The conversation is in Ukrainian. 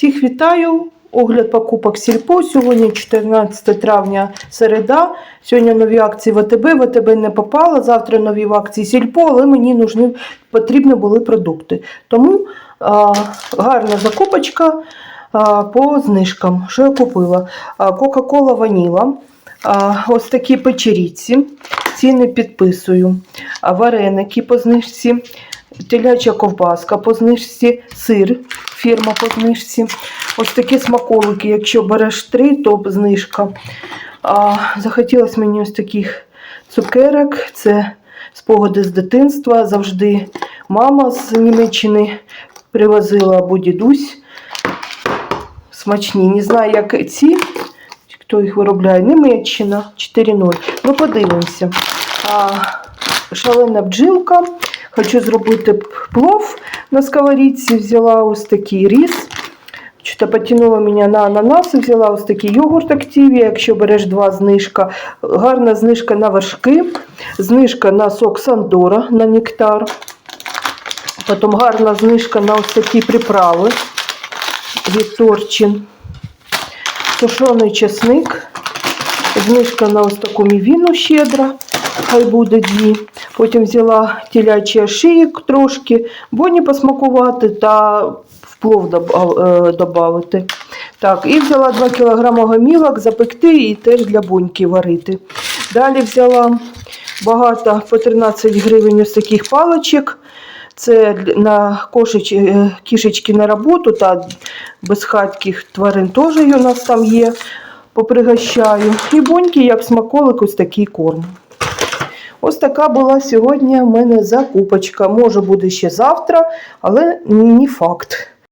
Всіх вітаю. Огляд покупок Сільпо. Сьогодні 14 травня середа. Сьогодні нові акції ВТБ. ВТБ не попало. Завтра нові в акції Сільпо, але мені нужні, потрібні були продукти. Тому а, гарна закупочка а, по знижкам. Що я купила? Кока-кола ваніла. А, ось такі печеріці. Ціни підписую. А, вареники по знижці. Теляча ковбаска по знижці, сир, фірма по знижці. Ось такі смаколики. Якщо береш три, то знижка. А, захотілося мені ось таких цукерок. Це спогади з дитинства. Завжди мама з Німеччини привозила або дідусь. Смачні. Не знаю, як ці, хто їх виробляє. Німеччина 4.0. Ну, подивимося. А, шалена бджілка. Хочу зробити плов на сковорідці. Взяла ось такий рис. Що-то потягнуло мене на ананас взяла ось такий йогурт активі. Якщо береш два знижка, гарна знижка на вершки, знижка на сок Сандора на нектар. Потім гарна знижка на ось такі приправи від Торчин. Сушений чесник. Знижка на ось таку мівіну щедра. Хай буде дві. Потім взяла телячий шиїк трошки, боні посмакувати та в плов додати. Так, і взяла 2 кг гомілок запекти і теж для буньки варити. Далі взяла багато по 13 гривень ось таких паличок. Це на кошеч, е, кішечки на роботу та безхатьких тварин теж у нас там є. Попригощаю. І боньки, як смаколик, ось такий корм. Ось така була сьогодні в мене закупочка. Може буде ще завтра, але не факт.